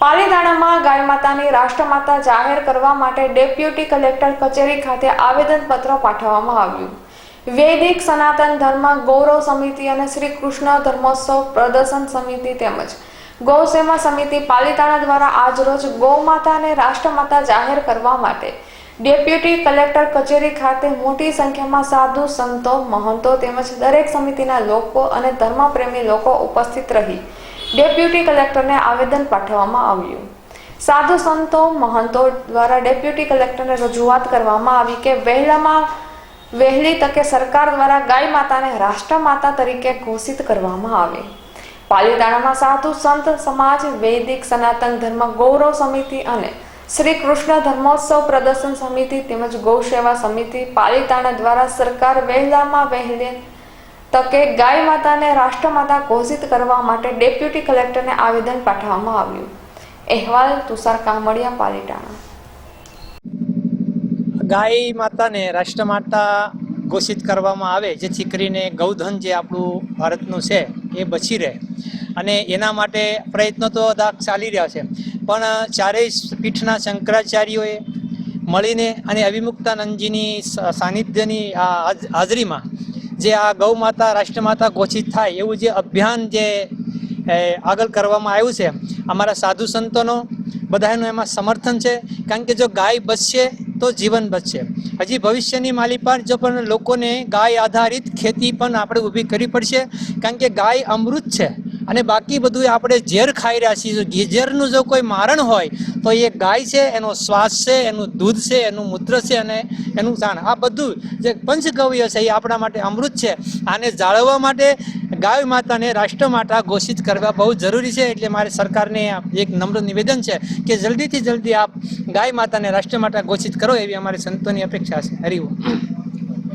પાલીતાણામાં ગાય માતાની રાષ્ટ્રમાતા જાહેર કરવા માટે ડેપ્યુટી કલેક્ટર કચેરી ખાતે આવેદનપત્ર પાઠવવામાં આવ્યું. વૈદિક સનાતન ધર્મ, ગૌરવ સમિતિ અને શ્રી કૃષ્ણ ધર્મોત્સવ પ્રદર્શન સમિતિ તેમજ ગૌસેવા સમિતિ પાલીતાણા દ્વારા આજરોજ ગૌ માતાને રાષ્ટ્રમાતા જાહેર કરવા માટે ડેપ્યુટી કલેક્ટર કચેરી ખાતે મોટી સંખ્યામાં સાધુ, સંતો, મહંતો તેમજ દરેક સમિતિના લોકો અને ધર્મપ્રેમી લોકો ઉપસ્થિત રહી. ડેપ્યુટી કલેક્ટરને આવેદન પાઠવવામાં આવ્યું. સાધુ સંતો, મહંતો દ્વારા ડેપ્યુટી કલેક્ટરને રજૂઆત કરવામાં આવી કે વહેલામાં વહેલી તકે સરકાર દ્વારા ગાય માતાને રાષ્ટ્રમાતા તરીકે ઘોષિત કરવામાં આવે. પાલીતાણામાં સાધુ સંત સમાજ, વૈદિક સનાતન ધર્મ, ગૌરવ સમિતિ અને શ્રી કૃષ્ણ ધર્મોત્સવ પ્રદર્શન સમિતિ તેમજ ગૌસેવા સમિતિ પાલીતાણા દ્વારા સરકાર વહેલામાં વહેલે તકે ગાય માતાને રાષ્ટ્રમાતા ઘોષિત કરવા માટે ડેપ્યુટી કલેક્ટરને આવેદન પાઠવવામાં આવ્યું. અહેવાલ તુષાર કામડિયા પાલીટાણા ગાય માતાને રાષ્ટ્રમાતા ઘોષિત કરવામાં આવે, જેથી કરીને ગૌધન જે આપણું ભારતનું છે, એ બચી રહે. અને એના માટે પ્રયત્નો તો દાખ ચાલી રહ્યા છે. પણ ચારેય પીઠના શંકરાચાર્યોએ મળીને અને અવિમુક્તાનંદજીની સાનિધ્યની હાજરીમાં જે આ ગૌ માતા રાષ્ટ્રમાતા ઘોષિત થાય એવું જે અભિયાન જે આગળ કરવામાં આવ્યું છે, અમારા સાધુ સંતોનો, બધાનું એમાં સમર્થન છે. કારણ કે જો ગાય બચશે તો જીવન બચશે. હજી ભવિષ્યની માલી પર જો પણ લોકોને ગાય આધારિત ખેતી પણ આપણે ઊભી કરવી પડશે. કારણ કે ગાય અમૃત છે. અને બાકી બધું આપણે ઝેર ખાઈ રહ્યા છીએ. ઝેરનું જો કોઈ મારણ હોય, તો એ ગાય છે, એનો શ્વાસ છે, એનું દૂધ છે, એનું મૂત્ર છે અને એનું સાણ આ બધું જે પંચગવ્ય છે એ આપણા માટે અમૃત છે. આને જાળવવા માટે ગાય માતાને રાષ્ટ્રમાતા ઘોષિત કરવા બહુ જરૂરી છે. એટલે મારે સરકારને એક નમ્ર નિવેદન છે કે જલ્દીથી જલ્દી આપ ગાય માતાને રાષ્ટ્રમાતા ઘોષિત કરો એવી અમારી સંતોની અપેક્ષા છે. હરિઓમ